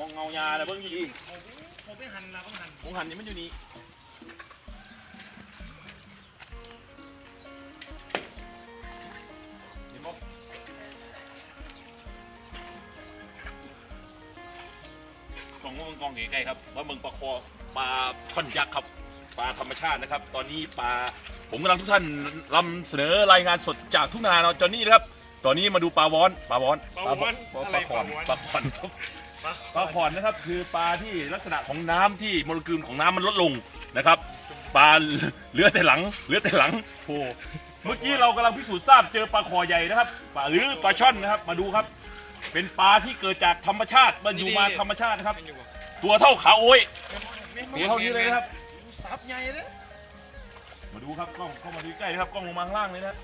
มองเงายาแล้วเบิ่งดีผมไปหันละผมหันมองหันนี่มันอยู่นี่เห็นบ่กล่องว่ามันกล่องใกล้ๆครับว่ามึงปลาคอปลาช่อนยักษ์ครับปลาธรรมชาตินะครับ ตอนนี้ปลาผมกำลังทุกท่านนำเสนอรายงานสดจากทุ่งนาเนาะจอนนี่นะครับ ตอนนี้มาดูปลาวอนปลาวอนปลาวอนปลาอะไรขอนปลาวอนปลาขอนครับปลาขอนนะครับ คือปลาที่ลักษณะของน้ำที่โมเลกุลของน้ำมันลดลงนะครับ ปลาเหลือแต่หลังเหลือแต่หลังโผล่เมื่อกี้เรากำลังพิสูจน์ทราบเจอปลาคอใหญ่นะครับปลาหรือปลาช่อนนะครับมาดูครับ เป็นปลาที่เกิดจากธรรมชาติมันอยู่มาธรรมชาตินะครับ ตัวเท่าขาโอ้ยตัวเท่านี้เลยนะครับ ซับใหญ่เลยมาดูครับกล้องเข้ามาดูใกล้นะครับกล้องลงมาข้างล่างเลยนะ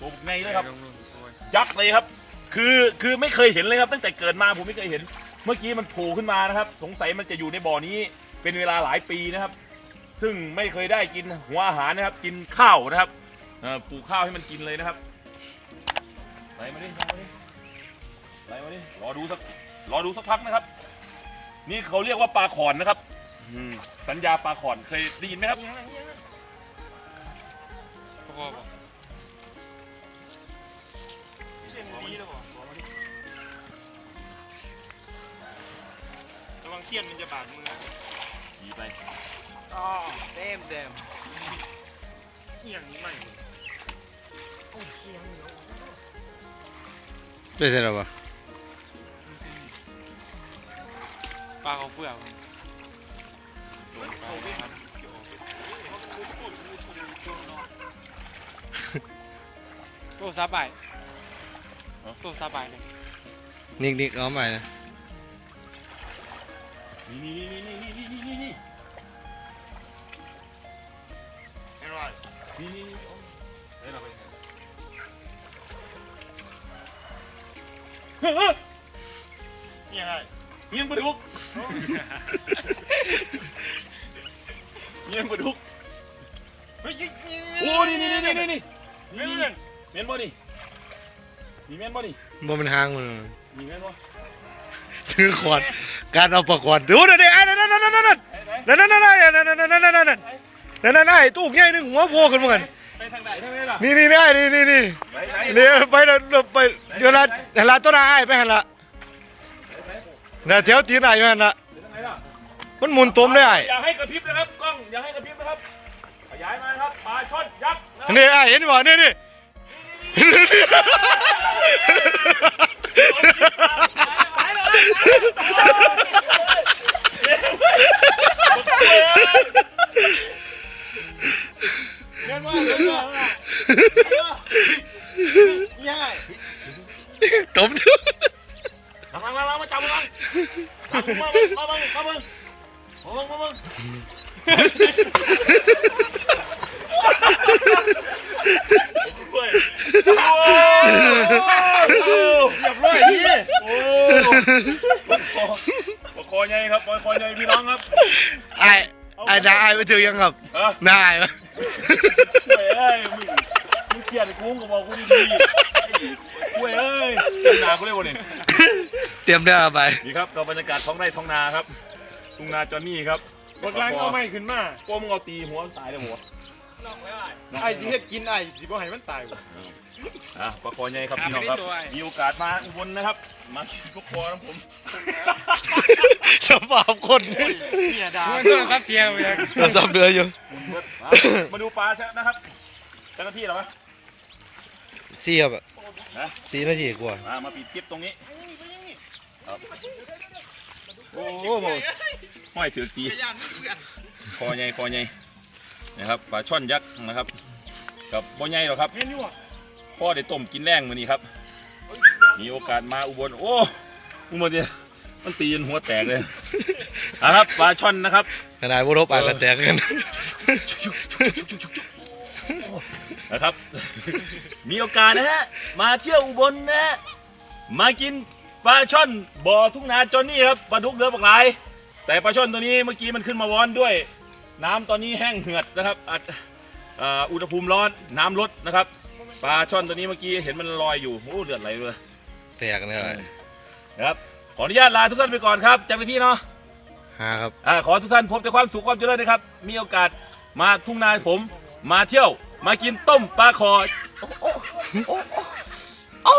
ตัวในเลยครับยักษ์เลยครับ คือคือไม่เคยเห็นเลยครับ ตั้งแต่เกิดมาผมไม่เคยเห็น เมื่อกี้มันโผล่ขึ้นมานะครับ สงสัยมันจะอยู่ในบ่อนี้เป็นเวลาหลายปีนะครับ ซึ่งไม่เคยได้กินหัวอาหารนะครับ กินข้าวนะครับเอ่อปลูกข้าวให้มันกินเลยนะครับไหลมาดิไหลมาดิไหลมาดิรอดูสักรอดูสักพักนะครับ นี่เขาเรียกว่าปลาขอนนะครับอืมสัญญาปลาขอนเคยได้ยินไหมครับเออกหัวมันระวังเสี้ยนมันจะบาดมือดีไป Oh, damn them. เอียงนี้ใหม่ได้ใช่หรอวะปลาเขาเฟื่อกโตซาบาย ตัวซาบายเลยนิกนิกเอาใหม่นะนี่นี่นี่นี่นี่นี่นี่นี่เห็นไรนี่นี่นี่เอาเฮ้ยเราไปนี่ยังไงเงี้ยงปลาดุกเงี้ยงปลาดุกเฮ้ยโอ้นี่นี่นี่นี่นี่ไม่รู้นี่เรื่องเมียนบ่นี่ มีเมียนบ่นี่บ่มันหางมันมีเมียนบ่ถือขวดการเอาประกวดดูนั่นดิไอ้นั่นนั่นนั่นนั่นนั่นไปไปนั่นนั่นนั่นนั่นนั่นนั่นนั่นนั่นนั่นนั่นนั่นไอ้ตู้ใหญ่หนึ่งหัวโผล่ขึ้นมากันไปทางไหนใช่ไหมล่ะนี่นี่นี่นี่นี่นี่ไปไหนเดี๋ยวไปเดี๋ยวไปเดี๋ยวละเดี๋ยวละต้นไอ้ไปหันละเนี่ยแถวตีนไอ้ไปหันละไปทางไหนล่ะมันหมุนตมได้ไอ้อย่าให้กระพริบนะครับกล้องอย่าให้กระพริบนะครับขยายมานะครับปลาช่อนยักษ์นะครับนี่ไอ้เห็นบ่นี่นี่เงินว่าเงินว่ายังไงตมดูลังลังลังลังมาจับมึงลังลังมา tụm thứ lăng lăng lăng mà chồng lăng lăng mà bưng mà bưng mà bưng mà bưng mà bưng Ha ha ha ha! เรียบร้อยนี่โอ้ปคอใหญ่ครับปคอใหญ่พี่น้องครับไอ้ไอ้นาไอ้ไปถึงยังครับเออนาไอ้ปะเว้ยเอ้ยมึงมึงเกลียดกูก็บอกกูดีๆเว้ยเอ้ยเต็มนากูเลยวันนี้เตรียมได้อไป นี่ครับเราบรรยากาศท้องไร่ท้องนาครับทุ่งนาจอนนี่ครับ กดล้างเอาไม่ขึ้นมา โป้มึงเอาตีหัวตายเลยหัว ไอ้สิเฮ็ดกินไอ้สิบ่ให้มันตายบ่อะปลาคอใหญ่ครับพี่น้องครับ มีโอกาสมาอุบลนะครับ มากินปลาคอนะผมสภาพคนเนี่ยด่าเรื่องซับเทียไปเลยเราซับเรืออยู่ มามาดูปลาใช่นะครับเจ้าหน้าที่เหรอวะสี่ครับนะสี่นาทีกว่ามามาปิดคลิปตรงนี้ครับโอ้โหห้อยถือตีคอใหญ่คอใหญ่ นะครับปลาช่อนยักษ์นะครับ กับบ่ใหญ่หรอกครับเห็นอยู่อะพ่อได้ต้มกินแรงมื้อนี้ครับ มีโอกาสมาอุบลโอ้อุบลเนี่ยมันตีจนหัวแตกเลยอะครับปลาช่อนนะครับขนาดพวกเราปากกันแตกกันนะครับ มีโอกาสนะฮะมาเที่ยวอุบลนะฮะมากินปลาช่อนบ่อทุ่งนาจอนนี่ครับปลาทุกเรือปลากหลายแต่ปลาช่อนตัวนี้เมื่อกี้มันขึ้นมาวอนด้วย น้ำตอนนี้แห้งเหือดนะครับอัดเอ่ออุณหภูมิร้อนน้ำลดนะครับปลาช่อนตัวนี้เมื่อกี้เห็นมันลอยอยู่โอ้เลือดไหลเลยแตกเนี่ยนะครับขออนุญาตลาทุกท่านไปก่อนครับจำไปที่เนาะหาครับอ่าขอทุกท่านพบแต่ความสุขความเจริญนะครับ มีโอกาสมาทุ่งนาผม มาเที่ยว มากินต้มปลาคอโอ้โอ้โอ้โอ้